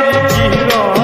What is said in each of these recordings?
哎，金啊！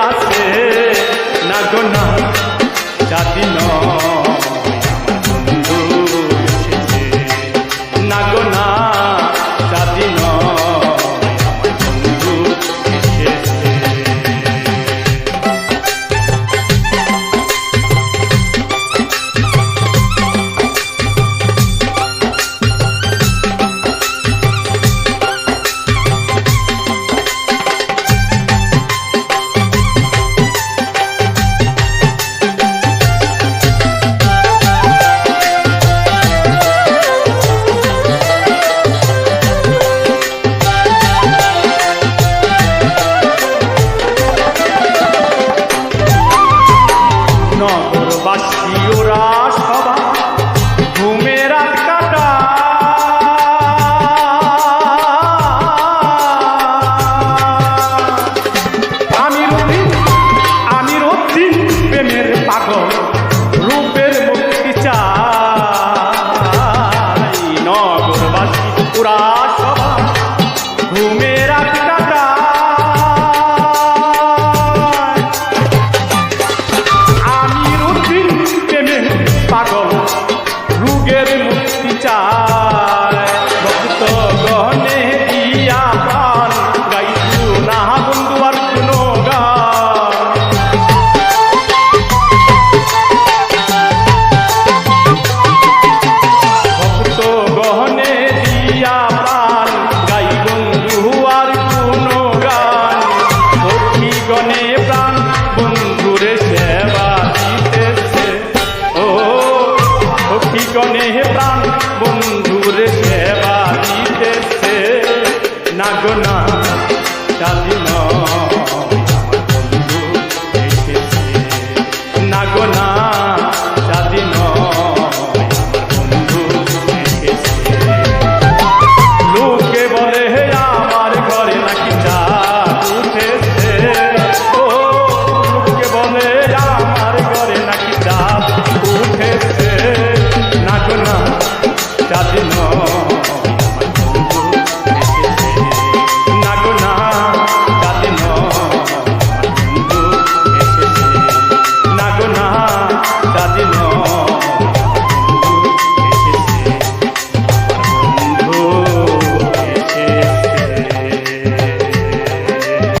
আছে না বাসি পুরা সভা ঘুমের আমি রুদ্রিন প্রেমে পাগল রুগের মুক্তি চা জীবনে প্রাণ বন্ধুর সেবা দিতেছে। না গো না দাদি বন্ধু এসেছে। না গো না